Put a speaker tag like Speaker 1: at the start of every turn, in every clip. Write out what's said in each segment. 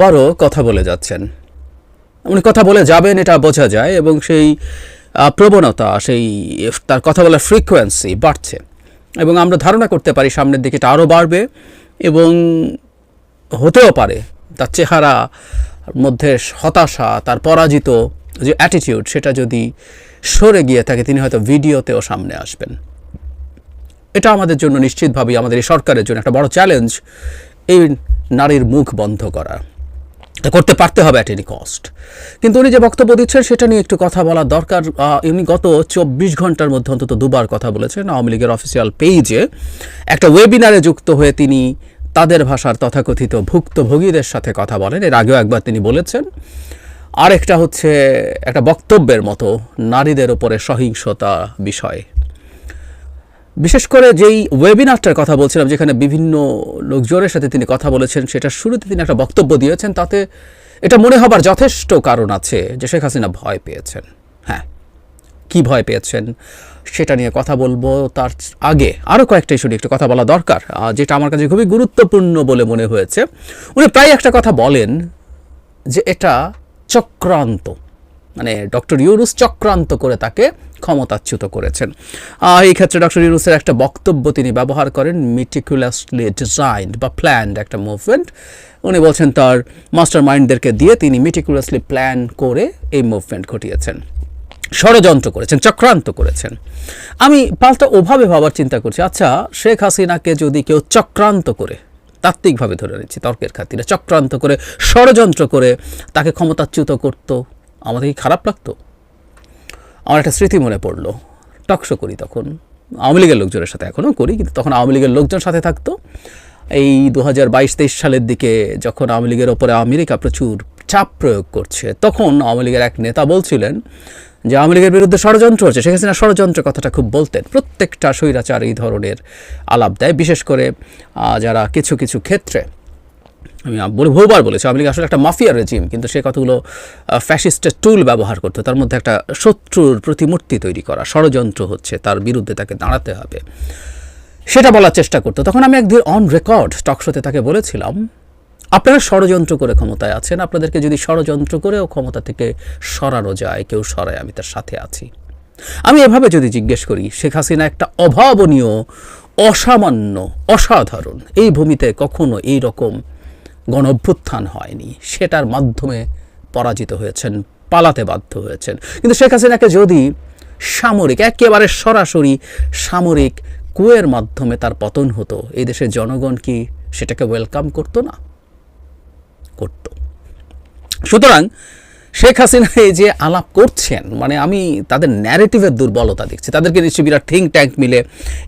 Speaker 1: আবারও কথা বলে যাচ্ছেন। উনি কথা বলে যাবেন, এটা বোঝা যায়, এবং সেই প্রবণতা, সেই, তার কথা বলার ফ্রিকোয়েন্সি বাড়ছে। এবং আমরা ধারণা করতে পারি সামনের দিকে এটা আরও বাড়বে, এবং হতেও পারে তার চেহারা মধ্যে হতাশা, তার পরাজিত যে অ্যাটিটিউড সেটা যদি সরে গিয়ে থাকে, তিনি হয়তো ভিডিওতেও সামনে আসবেন। এটা আমাদের জন্য নিশ্চিতভাবেই আমাদের এই সরকারের জন্য একটা বড় চ্যালেঞ্জ এই নারীর মুখ বন্ধ করা। করতে পারতে হবে অ্যাট এনি কস্ট কিন্তু উনি যে বক্তব্য দিচ্ছেন, সেটা নিয়ে একটু কথা বলা দরকার। উনি গত চব্বিশ ঘণ্টার মধ্যে অন্তত দুবার কথা বলেছেন আওয়ামী লীগের অফিসিয়াল পেজে একটা ওয়েবিনারে যুক্ত হয়ে তিনি তাদের ভাষার তথাকথিত ভুক্তভোগীদের সাথে কথা বলেন। এর আগেও একবার তিনি বলেছেন, আরেকটা হচ্ছে একটা বক্তব্যের মতো নারীদের ওপরে সহিংসতা বিষয়। বিশেষ করে যেই ওয়েবিনারটার কথা বলছিলাম, যেখানে বিভিন্ন লোকজনের সাথে তিনি কথা বলেছেন সেটা শুরুতে তিনি একটা বক্তব্য দিয়েছেন, তাতে এটা মনে হবার যথেষ্ট কারণ আছে যে শেখ হাসিনা ভয় পেয়েছেন। হ্যাঁ কি ভয় পেয়েছেন সেটা নিয়ে কথা বলব। তার আগে আরও কয়েকটা ইস্যু একটু কথা বলা দরকার যেটা আমার কাছে খুবই গুরুত্বপূর্ণ বলে মনে হয়েছে। উনি প্রায় একটা কথা বলেন যে এটা চক্রান্ত। মানে ডক্টর ইউরুস চক্রান্ত করে তাকে ক্ষমতাচ্যুত করেছেন। এই ক্ষেত্রে ডক্টর ইউরুসের একটা বক্তব্য তিনি ব্যবহার করেন মিটিকুলাসলি ডিজাইনড বা প্ল্যান্ড একটা মুভমেন্ট উনি বলছেন তার মাস্টার মাইন্ডদেরকে দিয়ে তিনি মিটিকুলাসলি প্ল্যান করে এই মুভমেন্ট ঘটিয়েছেন। ষড়যন্ত্র করেছেন, চক্রান্ত করেছেন। আমি পাল্টা ওভাবে ভাবার চিন্তা করছি আচ্ছা শেখ হাসিনাকে যদি কেউ চক্রান্ত করে, তাত্ত্বিকভাবে ধরে নিচ্ছি, তর্কের খাতিরে চক্রান্ত করে, ষড়যন্ত্র করে তাকে ক্ষমতাচ্যুত করতো আমাদের কি খারাপ লাগতো? আমার একটা স্মৃতি মনে পড়ল। টকশো করি তখন। আওয়ামী লীগের লোকজনের সাথে এখনও করি, কিন্তু তখন আওয়ামী লীগের লোকজন সাথে থাকতো। এই দু হাজার বাইশ তেইশ সালের দিকে যখন আওয়ামী লীগের ওপরে আমেরিকা প্রচুর চাপ প্রয়োগ করছে, তখন আওয়ামী লীগের এক নেতা বলছিলেন যে, আওয়ামী লীগের বিরুদ্ধে ষড়যন্ত্র হচ্ছে। শেখ হাসিনা ষড়যন্ত্র কথাটা খুব বলতেন। প্রত্যেকটা স্বৈরাচার এই ধরনের আলাপ দেয়। বিশেষ করে যারা কিছু কিছু ক্ষেত্রে আমি বলে বহুবার বলেছি, আওয়ামী লীগ আসলে একটা মাফিয়া রেজিম কিন্তু সে কতগুলো ফ্যাসিস্টের টুল ব্যবহার করতো, তার মধ্যে একটা শত্রুর প্রতিমূর্তি তৈরি করা, ষড়যন্ত্র হচ্ছে, তার বিরুদ্ধে তাকে দাঁড়াতে হবে। সেটা বলার চেষ্টা করতো। তখন আমি একদিন অন রেকর্ড টকশোতে তাকে বলেছিলাম, আপনারা ষড়যন্ত্র করে ক্ষমতায় আছেন, আপনাদেরকে যদি ষড়যন্ত্র করেও ক্ষমতা থেকে সরানো যায়, কেউ সরায়, আমি তার সাথে আছি। আমি এভাবে যদি জিজ্ঞেস করি, শেখ হাসিনা একটা অভাবনীয়, অসামান্য, অসাধারণ, এই ভূমিতে কখনো এই রকম গণ অভ্যুত্থান হয়নি। সেটার মাধ্যমে পরাজিত হয়েছেন, পালাতে বাধ্য হয়েছেন। কিন্তু শেখ হাসিনাকে যদি সামরিক, একেবারে সরাসরি সামরিক কুয়ের মাধ্যমে তার পতন হতো, এই দেশের জনগণ কি সেটাকে ওয়েলকাম করতো না? করত। সুতরাং শেখ হাসিনা এই যে আলাপ করছেন মানে আমি তাদের ন্যারেটিভের দুর্বলতা দেখছি। তাদেরকে নিশ্চয়ই বিরাট থিঙ্ক ট্যাঙ্ক মিলে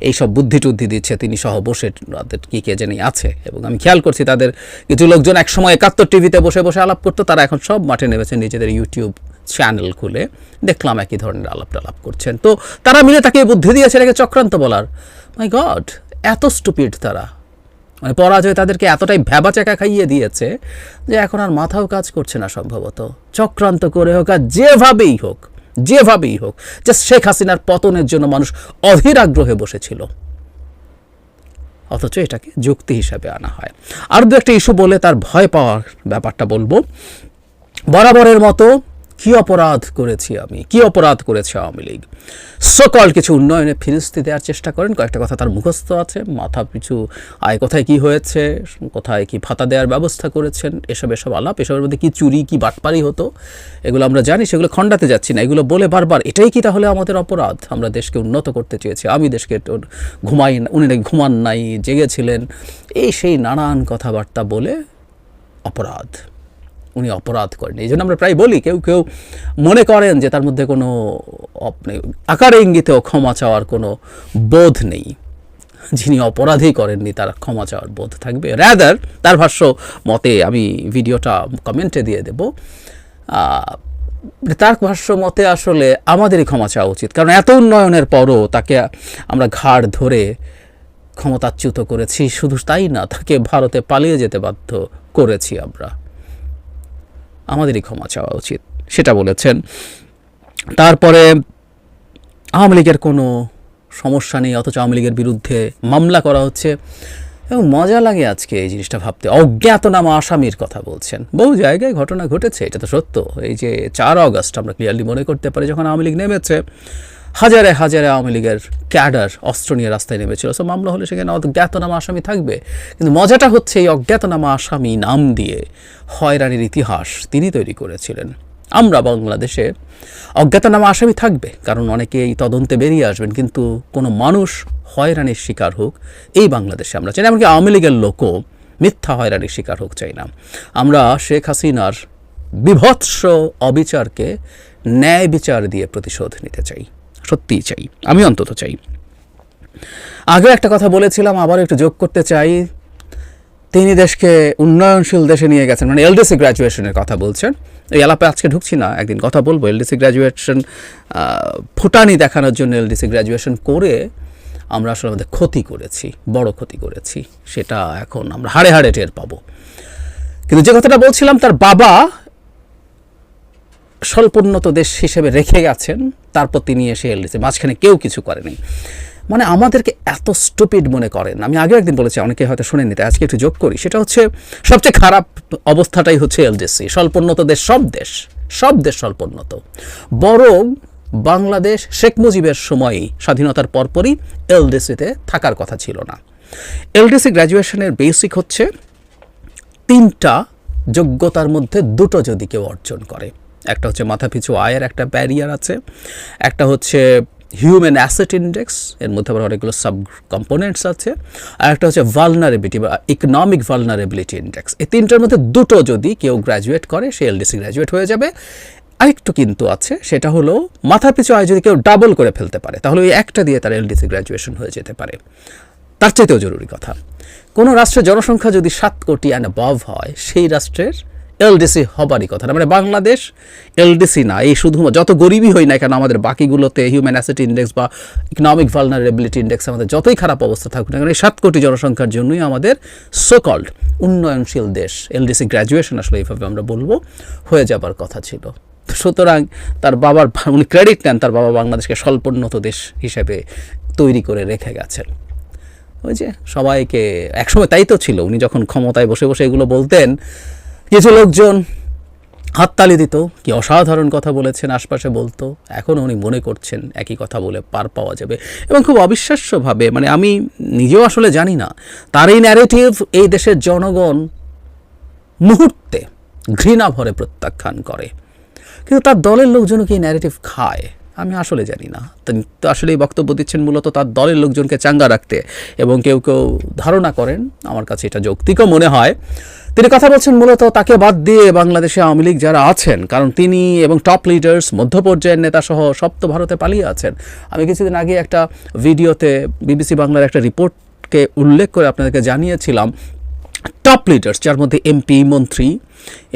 Speaker 1: এইসব বুদ্ধি টুদ্ধি দিচ্ছে, তিনি সহ বসে তাদের কী কে জানি আছে। এবং আমি খেয়াল করছি তাদের কিছু লোকজন একসময় একাত্তর টিভিতে বসে বসে আলাপ করতো, তারা এখন সব মাঠে নেমেছেন নিজেদের ইউটিউব চ্যানেল খুলে। দেখলাম একই ধরনের আলাপ টালাপ করছেন। তো তারা মিলে তাকে বুদ্ধি দিয়েছে, এটাকে চক্রান্ত বলার। মাই গড এত স্টুপিড তারা। মানে পরাজয় তাদেরকে এতটাই ভ্যাবা চাকা খাইয়ে দিয়েছে যে এখন আর মাথাও কাজ করছে না সম্ভবত। চক্রান্ত করে হোক আর যেভাবেই হোক যেভাবেই হোক জাস্ট শেখ হাসিনার পতনের জন্য মানুষ অধীর আগ্রহে বসেছিল। অথচ এটাকে যুক্তি হিসাবে আনা হয়। আর দু একটা ইস্যু বলে তার ভয় পাওয়ার ব্যাপারটা বলব। বরাবরের মতো কি অপরাধ করেছি আমি? কি অপরাধ করেছে আওয়ামী লীগ? সকল কিছু উন্নয়নে ফিরিস্তি দেওয়ার চেষ্টা করেন। কয়েকটা কথা তার মুখস্থ আছে। মাথা পিছু আয়, কোথায় কি হয়েছে? কোথায় কি ভাতা দেওয়ার ব্যবস্থা করেছেন? এসব এসব আলাপ, এসবের মধ্যে কি চুরি, কি বাটপারি হতো? এগুলো আমরা জানি, সেগুলো খণ্ডাতে যাচ্ছি না। এগুলো বলে বারবার, এটাই কি তাহলে আমাদের অপরাধ? আমরা দেশকে উন্নত করতে চেয়েছি। আমি দেশকে ঘুমাই উনি নাকি ঘুমান নাই, জেগেছিলেন। এই সেই নানান কথাবার্তা বলে অপরাধ। উনি অপরাধ করেন। এই জন্য আমরা প্রায় বলি, কেউ কেউ মনে করেন যে তার মধ্যে কোনো আপনি আকারে ইঙ্গিতেও ক্ষমা চাওয়ার কোনো বোধ নেই। যিনি অপরাধী করেননি, তার ক্ষমা চাওয়ার বোধ থাকবে। র্যাদার তার ভাষ্য মতে আমি ভিডিওটা কমেন্টে দিয়ে দেব। তার ভাষ্য মতে আসলে আমাদেরই ক্ষমা চাওয়া উচিত। কারণ এত উন্নয়নের পরও তাকে আমরা ঘাড় ধরে ক্ষমতাচ্যুত করেছি। শুধু তাই না, তাকে ভারতে পালিয়ে যেতে বাধ্য করেছি আমরা। আমাদেরই ক্ষমা চাওয়া উচিত, সেটা বলেছেন। তারপরে আওয়ামী লীগের কোনো সমস্যা নেই, অথচ আওয়ামী লীগের বিরুদ্ধে মামলা করা হচ্ছে। এবং মজা লাগে আজকে এই জিনিসটা ভাবতে। অজ্ঞাতনামা আসামির কথা বলছেন। বহু জায়গায় ঘটনা ঘটেছে, এটা তো সত্য। এই যে চার অগস্ট আমরা ক্লিয়ারলি মনে করতে পারি, যখন আওয়ামী লীগ নেমেছে হাজারে হাজারে আওয়ামী লীগের ক্যাডার অস্ত্র নিয়ে রাস্তায় নেমেছিল। সো মামলা হলে সেখানে অজ্ঞাতনামা আসামি থাকবে। কিন্তু মজাটা হচ্ছে এই অজ্ঞাতনামা আসামি নাম দিয়ে হয়রানির ইতিহাস তিনি তৈরি করেছিলেন। আমরা বাংলাদেশে অজ্ঞাতনামা আসামি থাকবে, কারণ অনেকে এই তদন্তে বেরিয়ে আসবেন, কিন্তু কোনো মানুষ হয়রানির শিকার হোক এই বাংলাদেশে আমরা চাই না, এমনকি আওয়ামী লীগের লোকও মিথ্যা হয়রানির শিকার হোক চাই না। আমরা শেখ হাসিনার বিভৎস অবিচারকে ন্যায় বিচার দিয়ে প্রতিশোধ নিতে চাই। সত্যিই চাই, আমি অন্তত চাই। আগে একটা কথা বলেছিলাম আবার একটু যোগ করতে চাই। তিনি দেশকে উন্নয়নশীল দেশে নিয়ে গেছেন মানে এলডিসি গ্র্যাজুয়েশনের কথা বলছেন। এই আলাপে আজকে ঢুকছি না, একদিন কথা বলব। এলডিসি গ্র্যাজুয়েশন ফুটানি দেখানোর জন্য এলডিসি গ্র্যাজুয়েশন করে আমরা আসলে আমাদের ক্ষতি করেছি, বড় ক্ষতি করেছি, সেটা এখন আমরা হাড়ে হাড়ে টের পাবো। কিন্তু যে কথাটা বলছিলাম, তার বাবা স্বল্পোন্নত দেশ হিসেবে রেখে গেছেন, তারপর তিনি এসে এলডিসি মাঝখানে কেউ কিছু করেনি। মানে আমাদেরকে এত স্টুপিড মনে করেন। আমি আগে একদিন বলেছি অনেকে হয়তো শুনে নিতে আজকে একটু যোগ করি। সেটা হচ্ছে, সবচেয়ে খারাপ অবস্থাটাই হচ্ছে এলডিসি। স্বল্পোন্নত দেশ, সব দেশ সব দেশ স্বল্পোন্নত। বরং বাংলাদেশ শেখ মুজিবের সময়ই স্বাধীনতার পরপরই এলডিসিতে থাকার কথা ছিল না। এলডিসি গ্র্যাজুয়েশনের বেসিক হচ্ছে, তিনটা যোগ্যতার মধ্যে দুটো যদি কেউ অর্জন করে। একটা হচ্ছে মাথাপিছু আয়ের একটা ব্যারিয়ার আছে, একটা হচ্ছে হিউম্যান অ্যাসেট ইন্ডেক্স এর মধ্যে আবার অনেকগুলো সাব কম্পোনেন্টস আছে, আর একটা হচ্ছে ভালনারেবিলিটি বা ইকোনমিক ভালনারেবিলিটি ইন্ডেক্স এই তিনটার মধ্যে দুটো যদি কেউ গ্র্যাজুয়েট করে, সে এলডিসি গ্র্যাজুয়েট হয়ে যাবে। আরেকটু কিন্তু আছে, সেটা হলো মাথাপিছু আয় যদি কেউ ডাবল করে ফেলতে পারে, তাহলে ওই একটা দিয়ে তার এলডিসি গ্র্যাজুয়েশন হয়ে যেতে পারে। তার চাইতেও জরুরি কথা। কোনো রাষ্ট্রের জনসংখ্যা যদি সাত কোটি অ্যান্ড অ্যাবভ হয়, সেই রাষ্ট্রের এলডিসি হবারই কথা। না মানে বাংলাদেশ এলডিসি না। এই শুধু যত গরিবই হই না কেন আমাদের বাকিগুলোতে হিউম্যান অ্যাসেট ইন্ডেক্স বা ইকোনমিক ভালনারেবিলিটি ইন্ডেক্স আমাদের যতই খারাপ অবস্থা থাকুক না কেন, এই সাত কোটি জনসংখ্যার জন্যই আমাদের সোকল্ড উন্নয়নশীল দেশ। এলডিসি গ্র্যাজুয়েশন আসলে এইভাবে আমরা বলব, হয়ে যাবার কথা ছিল। সুতরাং তার বাবার উনি ক্রেডিট নেন, তার বাবা বাংলাদেশকে স্বল্পোন্নত দেশ হিসেবে তৈরি করে রেখে গেছেন। ওই যে সবাইকে, একসময় তাই তো ছিল। উনি যখন ক্ষমতায় বসে বসে এগুলো বলতেন কিছু লোকজন হাততালি দিত, কি অসাধারণ কথা বলেছেন, আশপাশে বলতো। এখন উনি মনে করছেন একই কথা বলে পার পাওয়া যাবে। এবং খুব অবিশ্বাস্যভাবে মানে আমি নিজেও আসলে জানি না তার এই ন্যারেটিভ এই দেশের জনগণ মুহূর্তে ঘৃণা ভরে প্রত্যাখ্যান করে। কিন্তু তার দলের লোকজনও কি ন্যারেটিভ খায়? আমি আসলে জানি না। তো আসলে এই বক্তব্য দিচ্ছেন মূলত তার দলের লোকজনকে চাঙ্গা রাখতে। এবং কেউ কেউ ধারণা করেন, আমার কাছে এটা যৌক্তিকও মনে হয় তিনি কথা বলছেন মূলত তাকে বাদ দিয়ে বাংলাদেশে আওয়ামী লীগ যারা আছেন, কারণ তিনি এবং টপ লিডার্স মধ্য পর্যায়ের নেতা সহ সব তো ভারতে পালিয়ে আছেন। আমি কিছুদিন আগে একটা ভিডিওতে বিবিসি বাংলার একটা রিপোর্টকে উল্লেখ করে আপনাদেরকে জানিয়েছিলাম। টপ লিডার্স যার মধ্যে এমপি মন্ত্রী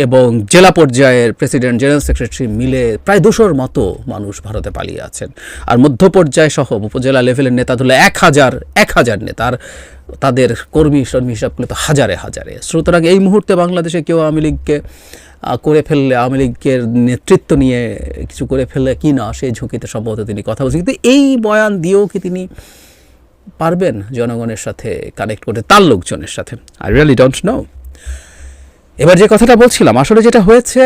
Speaker 1: এবং জেলা পর্যায়ের প্রেসিডেন্ট জেনারেল সেক্রেটারি মিলে প্রায় দুশোর মতো মানুষ ভারতে পালিয়ে আছেন। আর মধ্য পর্যায় সহ উপজেলা লেভেলের নেতা ধরলে এক হাজার এক হাজার নেতা। আর তাদের কর্মী সর্মী হিসাব তো হাজারে হাজারে। সুতরাং এই মুহূর্তে বাংলাদেশে কেউ আওয়ামী লীগকে করে ফেললে, আওয়ামী লীগের নেতৃত্ব নিয়ে কিছু করে ফেললে কি না, সেই ঝুঁকিতে সম্ভবত তিনি কথা বলছেন। কিন্তু এই বয়ান দিয়েও কি তিনি পারবেন জনগণের সাথে কানেক্ট করতে, তার লোকজনের সাথে? আই রিয়েলি ডোন্ট নো এবার যে কথাটা বলছিলাম, আসলে যেটা হয়েছে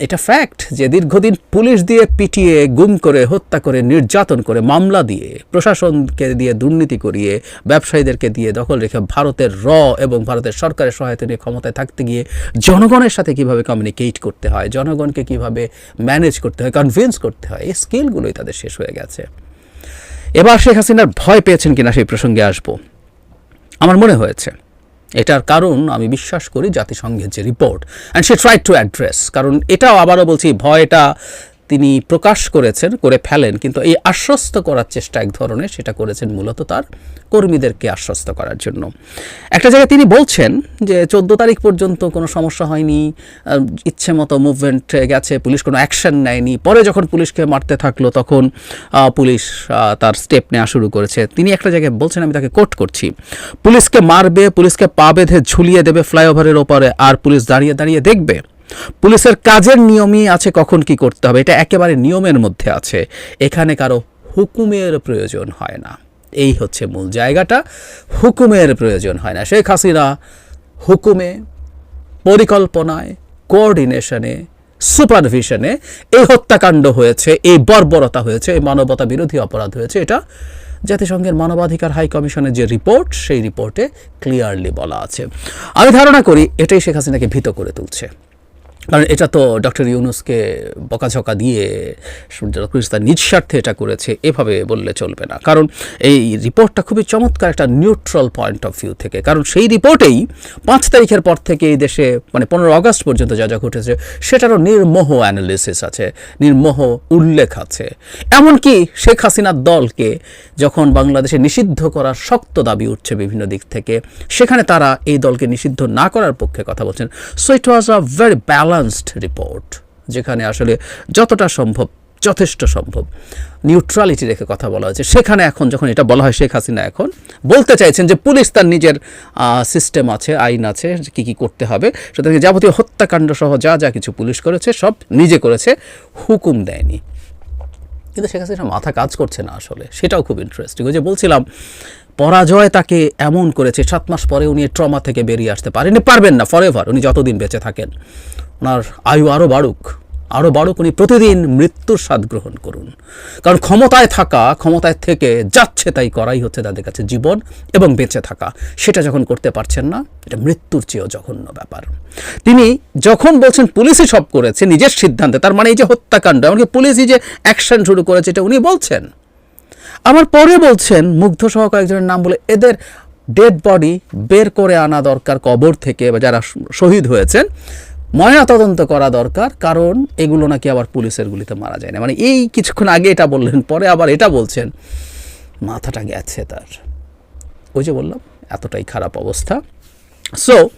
Speaker 1: এটা ফ্যাক্ট যে দীর্ঘদিন পুলিশ দিয়ে পিটিয়ে, গুম করে, হত্যা করে, নির্যাতন করে, মামলা দিয়ে, প্রশাসনকে দিয়ে দুর্নীতি করিয়ে, ব্যবসায়ীদেরকে দিয়ে দখল রেখে ভারতের র এবং ভারতের সরকারের সহায়তা নিয়ে ক্ষমতায় থাকতে গিয়ে জনগণের সাথে কীভাবে কমিউনিকেট করতে হয়, জনগণকে কীভাবে ম্যানেজ করতে হয় কনভিন্স করতে হয়, এই স্কিলগুলোই তাদের শেষ হয়ে গেছে। এবার শেখ হাসিনার ভয় পেয়েছেন কিনা সেই প্রসঙ্গে আসব। আমার মনে হয়েছে এটার কারণ আমি বিশ্বাস করি জাতিসংঘের যে report and she try to address কারণ এটাও আবারও বলছি ভয়টা তিনি প্রকাশ করেছেন, করে ফেলেন, কিন্তু এই আশ্বস্ত করার চেষ্টা এক ধরনের, সেটা করেছেন মূলত তার কর্মীদেরকে আশ্বস্ত করার জন্য। একটা জায়গায় তিনি বলছেন যে, চোদ্দ তারিখ পর্যন্ত কোনো সমস্যা হয়নি ইচ্ছে মতো মুভমেন্ট গেছে, পুলিশ কোনো অ্যাকশন নেয়নি। পরে যখন পুলিশকে মারতে থাকল, তখন পুলিশ তার স্টেপ নেওয়া শুরু করেছে। তিনি একটা জায়গায় বলছেন, আমি তাকে কোট করছি, পুলিশকে মারবে, পুলিশকে পা বেঁধে ঝুলিয়ে দেবে ফ্লাইওভারের ওপরে, আর পুলিশ দাঁড়িয়ে দাঁড়িয়ে দেখবে। পুলিশের কাজের নিয়মই আছে কখন কি করতে হবে, এটা একেবারে নিয়মের মধ্যে আছে। এখানে কারও হুকুমের প্রয়োজন হয় না। এই হচ্ছে মূল জায়গাটা, হুকুমের প্রয়োজন হয় না। শেখ হাসিনা হুকুমে, পরিকল্পনায়, কোঅর্ডিনেশনে, সুপারভিশনে এই হত্যাকাণ্ড হয়েছে, এই বর্বরতা হয়েছে, এই মানবতা বিরোধী অপরাধ হয়েছে। এটা জাতিসংঘের মানবাধিকার হাই কমিশনের যে রিপোর্ট, সেই রিপোর্টে ক্লিয়ারলি বলা আছে। আমি ধারণা করি এটাই শেখ হাসিনাকে ভীত করে তুলছে। কারণ এটা তো ডক্টর ইউনুসকে বকাঝকা দিয়ে ডক্টর তার এটা করেছে, এভাবে বললে চলবে না। কারণ এই রিপোর্টটা খুবই চমৎকার একটা নিউট্রাল পয়েন্ট অফ ভিউ থেকে। কারণ সেই রিপোর্টেই পাঁচ তারিখের পর থেকে এই দেশে মানে পনেরো আগস্ট পর্যন্ত যা যা ঘটেছে, সেটারও নির্মোহ অ্যানালিসিস আছে, নির্মোহ উল্লেখ আছে। এমনকি শেখ হাসিনার দলকে যখন বাংলাদেশে নিষিদ্ধ করার শক্ত দাবি উঠছে বিভিন্ন দিক থেকে, সেখানে তারা এই দলকে নিষিদ্ধ না করার পক্ষে কথা বলছেন। So it was a very balanced report যেখানে আসলে যতটা সম্ভব, যথেষ্ট সম্ভব নিউট্রালিটি রেখে কথা বলা হয়েছে। সেখানে এখন যখন এটা বলা হয় শেখ হাসিনা এখন বলতে চাইছেন যে পুলিশ তার নিজের সিস্টেম আছে, আইন আছে, কি কী করতে হবে সুতরাং যাবতীয় হত্যাকাণ্ড সহ যা যা কিছু পুলিশ করেছে, সব নিজে করেছে, হুকুম দেয়নি। কিন্তু শেখ হাসিনা মাথা কাজ করছে না আসলে, সেটাও খুব ইন্টারেস্টিং ওই যে বলছিলাম, পরাজয় তাকে এমন করেছে, সাত মাস পরে উনি ট্রমা থেকে বেরিয়ে আসতে পারেনি, পারবেন না ফরএভার উনি যতদিন বেঁচে থাকেন। ওনার আয়ু আরও বাড়ুক আরও বাড়ুক, উনি প্রতিদিন মৃত্যুর স্বাদ গ্রহণ করুন। কারণ ক্ষমতায় থাকা, ক্ষমতায় থেকে যাচ্ছে তাই করাই হচ্ছে তাদের কাছে জীবন এবং বেঁচে থাকা। সেটা যখন করতে পারছেন না, এটা মৃত্যুর চেয়েও জঘন্য ব্যাপার। তিনি যখন বলছেন, পুলিশই সব করেছে, নিজের সিদ্ধান্তে, তার মানে এই যে হত্যাকাণ্ড, এমনকি পুলিশই যে অ্যাকশন শুরু করেছে, এটা উনি বলছেন। আমার পরে বলছেন, মুগ্ধ সহ কয়েকজনের নাম বলে, এদের ডেড বডি বের করে আনা দরকার কবর থেকে, বা যারা শহীদ হয়েছেন ময়না তদন্ত করা দরকার, কারণ এগুলো নাকি আবার পুলিশের গুলিতে মারা যায় না। মানে এই কিছুক্ষণ আগে এটা বললেন, পরে আবার এটা বলছেন। মাথাটা গেছে তার। ওই যে বললাম, এতটাই খারাপ অবস্থা। সো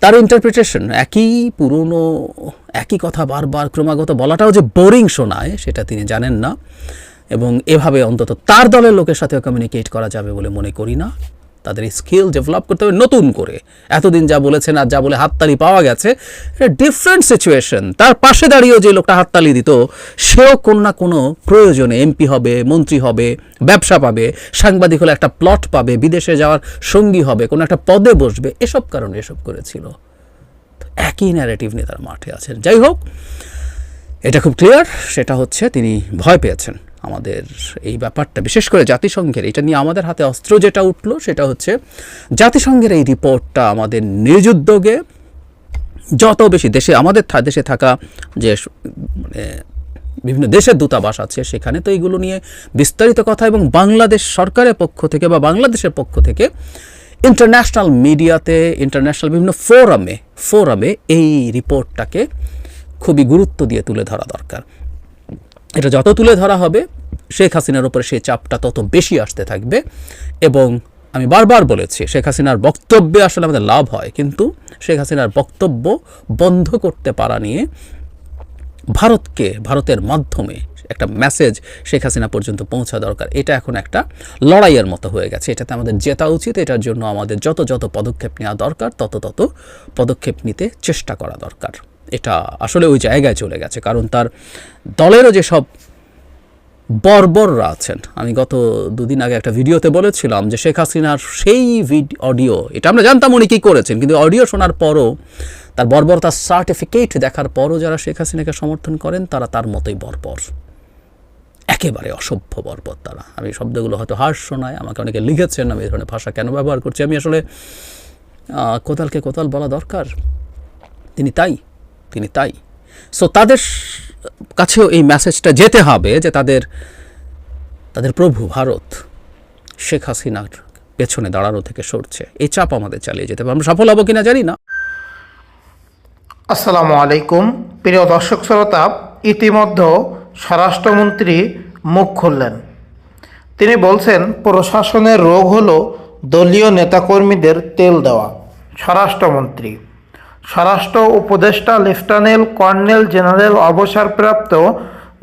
Speaker 1: তার ইন্টারপ্রিটেশন একই পুরনো, একই কথা বারবার ক্রমাগত বলাটাও যে বোরিং শোনায়, সেটা তিনি জানেন না। এবং এভাবে অন্তত তার দলের লোকের সাথেও কমিউনিকেট করা যাবে বলে মনে করি না। তাদের স্কিল ডেভেলপ করতে হবে নতুন করে। এতদিন যা বলেছেন আর যা বলে হাততালি পাওয়া গেছে, এটা ডিফারেন্ট সিচুয়েশন তার পাশে দাঁড়িয়েও যে লোকটা হাততালি দিত, সেও কোনো না কোনো প্রয়োজনে এমপি হবে, মন্ত্রী হবে, ব্যবসা পাবে, সাংবাদিক হলে একটা প্লট পাবে, বিদেশে যাওয়ার সঙ্গী হবে, কোনো একটা পদে বসবে, এসব কারণে এসব করেছিল। একই ন্যারেটিভ নিয়ে তারা মাঠে আছেন। যাই হোক, এটা খুব ক্লিয়ার সেটা হচ্ছে তিনি ভয় পেয়েছেন। আমাদের এই ব্যাপারটা, বিশেষ করে জাতিসংঘের, এটা নিয়ে আমাদের হাতে অস্ত্র যেটা উঠল সেটা হচ্ছে জাতিসংঘের এই রিপোর্টটা আমাদের নিজ উদ্যোগে যত বেশি দেশে, আমাদের দেশে থাকা যে মানে বিভিন্ন দেশের দূতাবাস আছে সেখানে তো এইগুলো নিয়ে বিস্তারিত কথা এবং বাংলাদেশ সরকারের পক্ষ থেকে বা বাংলাদেশের পক্ষ থেকে ইন্টারন্যাশনাল মিডিয়াতে ইন্টারন্যাশনাল বিভিন্ন ফোরামে ফোরামে এই রিপোর্টটাকে খুবই গুরুত্ব দিয়ে তুলে ধরা দরকার। এটা যত তুলে ধরা হবে, শেখ হাসিনার উপরে সেই চাপটা তত বেশি আসতে থাকবে। এবং আমি বারবার বলেছি, শেখ হাসিনার বক্তব্যে আসলে আমাদের লাভ হয়, কিন্তু শেখ হাসিনার বক্তব্য বন্ধ করতে পারা নিয়ে ভারতকে, ভারতের মাধ্যমে একটা মেসেজ শেখ হাসিনা পর্যন্ত পৌঁছা দরকার। এটা এখন একটা লড়াইয়ের মতো হয়ে গেছে। এটাতে আমাদের জেতা উচিত, এটার জন্য আমাদের যত যত পদক্ষেপ নেওয়া দরকার, তত তত পদক্ষেপ নিতে চেষ্টা করা দরকার। এটা আসলে ওই জায়গায় চলে গেছে। কারণ তার দলেরও যেসব বর্বররা আছেন আমি গত দুদিন আগে একটা ভিডিওতে বলেছিলাম যে শেখ হাসিনার সেই অডিও এটা আমরা জানতাম উনি কী করেছেন কিন্তু অডিও শোনার পরও তার বর্বরতার সার্টিফিকেট দেখার পরও যারা শেখ হাসিনাকে সমর্থন করেন তারা তার মতোই বর্বর। একেবারে অসভ্য বর্বর তারা। আমি শব্দগুলো হয়তো হার্স শোনায় আমাকে অনেকে লিখেছেন আমি এই ধরনের ভাষা কেন ব্যবহার করছি? আমি আসলে আহ, কোতালকে কোতাল বলা দরকার। তিনি তাই তিনি তাই। সো তাদের কাছেও এই মেসেজটা যেতে হবে যে তাদের তাদের প্রভু ভারত শেখ হাসিনার পেছনে দাঁড়ানো থেকে সরছে। এই চাপ আমাদের চালিয়ে যেতে হবে। আমরা সফল হব কিনা জানি না।
Speaker 2: আসসালামু আলাইকুম। প্রিয় দর্শক শ্রোতা ইতিমধ্যে স্বরাষ্ট্রমন্ত্রী মুখ খুললেন। তিনি বলছেন, প্রশাসনের রোগ হলো দলীয় নেতাকর্মীদের তেল দেওয়া। স্বরাষ্ট্রমন্ত্রী স্বরাষ্ট্র উপদেষ্টা লেফটেন্যান্ট কর্নেল জেনারেল অবসরপ্রাপ্ত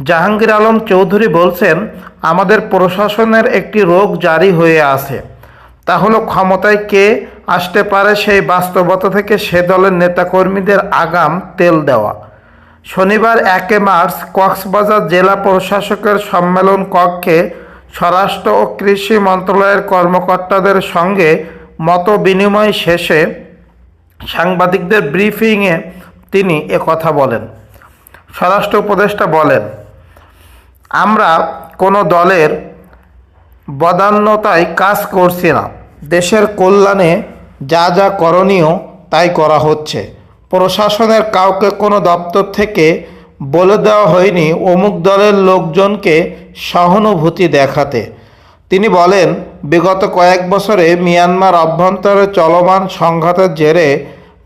Speaker 2: জাহাঙ্গীর আলম চৌধুরী বলছেন, আমাদের প্রশাসনের একটি রোগ জারি হয়ে আছে। তা হলো ক্ষমতায় কে আসতে পারে সেই বাস্তবতা থেকে সে দলের নেতাকর্মীদের আগাম তেল দেওয়া? শনিবার একে মার্চ কক্সবাজার জেলা প্রশাসকের সম্মেলন কক্ষে স্বরাষ্ট্র ও কৃষি মন্ত্রণালয়ের কর্মকর্তাদের সঙ্গে মত বিনিময় শেষে সাংবাদিকদের ব্রিফিংয়ে তিনি কথা বলেন। স্বরাষ্ট্র উপদেষ্টা বলেন, আমরা কোনো দলের বদান্যতায় কাজ করছি না। দেশের কল্যাণে যা যা করণীয় তাই করা হচ্ছে। প্রশাসনের কাউকে কোনো দপ্তর থেকে বলে দেওয়া হয়নি অমুক দলের লোকজনকে সহানুভূতি দেখাতে। তিনি বলেন, বিগত কয়েক বছরে মিয়ানমার অভ্যন্তরে চলমান সংঘাতের জেরে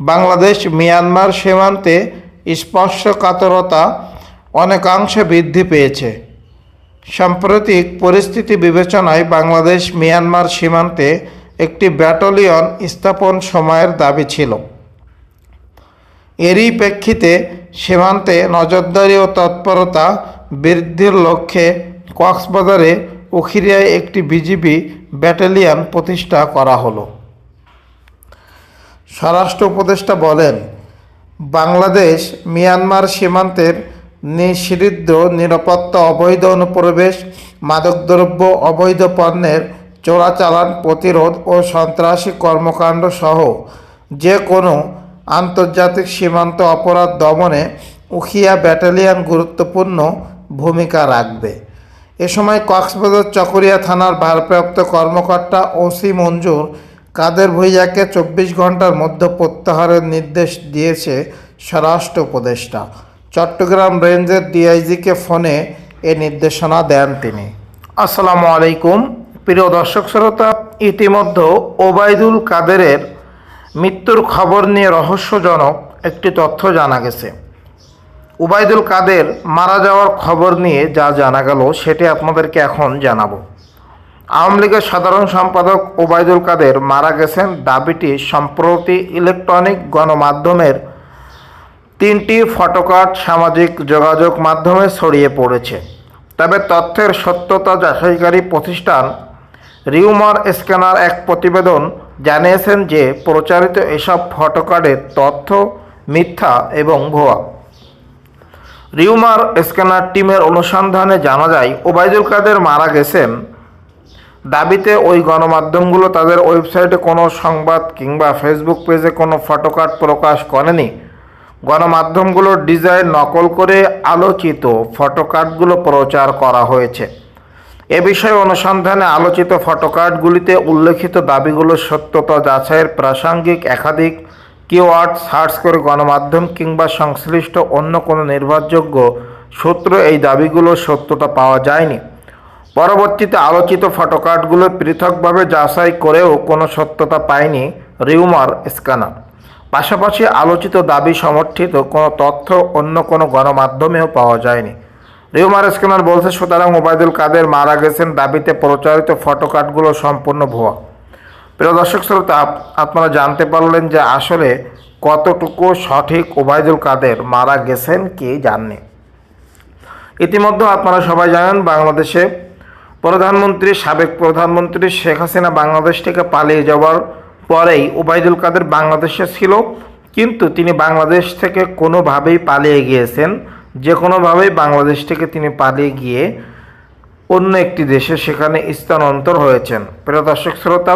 Speaker 2: বাংলাদেশ মিয়ানমার সীমান্তে স্পর্শকাতরতা অনেকাংশে বৃদ্ধি পেয়েছে। সাম্প্রতিক পরিস্থিতি বিবেচনায় বাংলাদেশ মিয়ানমার সীমান্তে একটি ব্যাটালিয়ন স্থাপন সময়ের দাবি ছিল। এরই প্রেক্ষিতে সীমান্তে নজরদারি ও তৎপরতা বৃদ্ধির লক্ষ্যে কক্সবাজারে উখিরিয়ায় একটি বিজিবি ব্যাটালিয়ন প্রতিষ্ঠা করা হলো। স্বরাষ্ট্র উপদেষ্টা বলেন, বাংলাদেশ মিয়ানমার সীমান্তের নিষিদ্ধ নিরাপত্তা অবৈধ অনুপ্রবেশ, মাদকদ্রব্য অবৈধ পণ্যের চোরাচালান প্রতিরোধ ও সন্ত্রাসী কর্মকাণ্ড সহ যে কোনো আন্তর্জাতিক সীমান্ত অপরাধ দমনে উখিয়া ব্যাটালিয়ন গুরুত্বপূর্ণ ভূমিকা রাখবে। এ সময় কক্সবাজার চকরিয়া থানার ভারপ্রাপ্ত কর্মকর্তা ওসি মঞ্জুর কাদের ভুইয়াকে চব্বিশ ঘণ্টার মধ্যে প্রত্যাহারের নির্দেশ দিয়েছে স্বরাষ্ট্র উপদেষ্টা। চট্টগ্রাম রেঞ্জের ডিআইজিকে ফোনে এ নির্দেশনা দেন তিনি। আসসালামু আলাইকুম। প্রিয় দর্শক শ্রোতা, ইতিমধ্যে ওবায়দুল কাদেরের মৃত্যুর খবর নিয়ে রহস্যজনক একটি তথ্য জানা গেছে। উবায়দুল কাদের মারা যাওয়ার খবর নিয়ে যা জানা গেল, সেটি আপনাদেরকে এখন জানাব। আওয়ামী লীগের সাধারণ সম্পাদক ওবায়দুল কাদের মারা গেছেন দাবিটি সম্প্রতি ইলেকট্রনিক গণমাধ্যমের তিনটি ফটোকার্ড সামাজিক যোগাযোগ মাধ্যমে ছড়িয়ে পড়েছে। তবে তথ্যের সত্যতা যাচাইকারী প্রতিষ্ঠান রিউমার স্ক্যানার এক প্রতিবেদন জানিয়েছেন যে, প্রচারিত এসব ফটোকার্ডের তথ্য মিথ্যা এবং ভুয়া। রিউমার স্ক্যানার টিমের অনুসন্ধানে জানা যায়, ওবায়দুল কাদের মারা গেছেন। দাবিতে ওই গণমাধ্যমগুলো তাদের ওয়েবসাইটে কোনো সংবাদ কিংবা ফেসবুক পেজে কোনো ফটোকার্ড প্রকাশ করেনি। গণমাধ্যমগুলোর ডিজাইন নকল করে আলোচিত ফটোকার্ডগুলো প্রচার করা হয়েছে। এ বিষয়ে অনুসন্ধানে আলোচিত ফটোকার্ডগুলিতে উল্লেখিত দাবিগুলোর সত্যতা যাচাইয়ের প্রাসঙ্গিক, একাধিক কিওয়ার্ড সার্চ করে গণমাধ্যম কিংবা সংশ্লিষ্ট অন্য কোনো নির্ভরযোগ্য সূত্র এই দাবিগুলোর সত্যতা পাওয়া যায়নি। পরবর্তীতে আলোচিত ফটোকার্ডগুলো পৃথকভাবে যাচাই করেও কোনো সত্যতা পায়নি রিউমার স্ক্যানার। পাশাপাশি আলোচিত দাবি সমর্থিত কোনো তথ্য অন্য কোনো গণমাধ্যমেও পাওয়া যায়নি। রিউমার স্ক্যানার বলছে, সুতরাং ওবায়দুল কাদের মারা গেছেন দাবিতে প্রচারিত ফটোকার্ডগুলো সম্পূর্ণ ভুয়া। প্রিয় দর্শক শ্রোতা আপনারা জানতে পারলেন যে আসলে কতটুকু সঠিক ওবায়দুল কাদের মারা গেছেন, কে জাননি ইতিমধ্যে আপনারা সবাই জানেন, বাংলাদেশে প্রধানমন্ত্রী, সাবেক প্রধানমন্ত্রী শেখ হাসিনা বাংলাদেশ থেকে পালিয়ে যাওয়ার পরেই ওবায়দুল কাদের বাংলাদেশে ছিল, কিন্তু তিনি বাংলাদেশ থেকে কোনোভাবেই পালিয়ে গিয়েছেন, যে কোনোভাবেই বাংলাদেশ থেকে তিনি পালিয়ে গিয়ে অন্য একটি দেশে সেখানে স্থানান্তর হয়েছেন। প্রিয় দর্শক শ্রোতা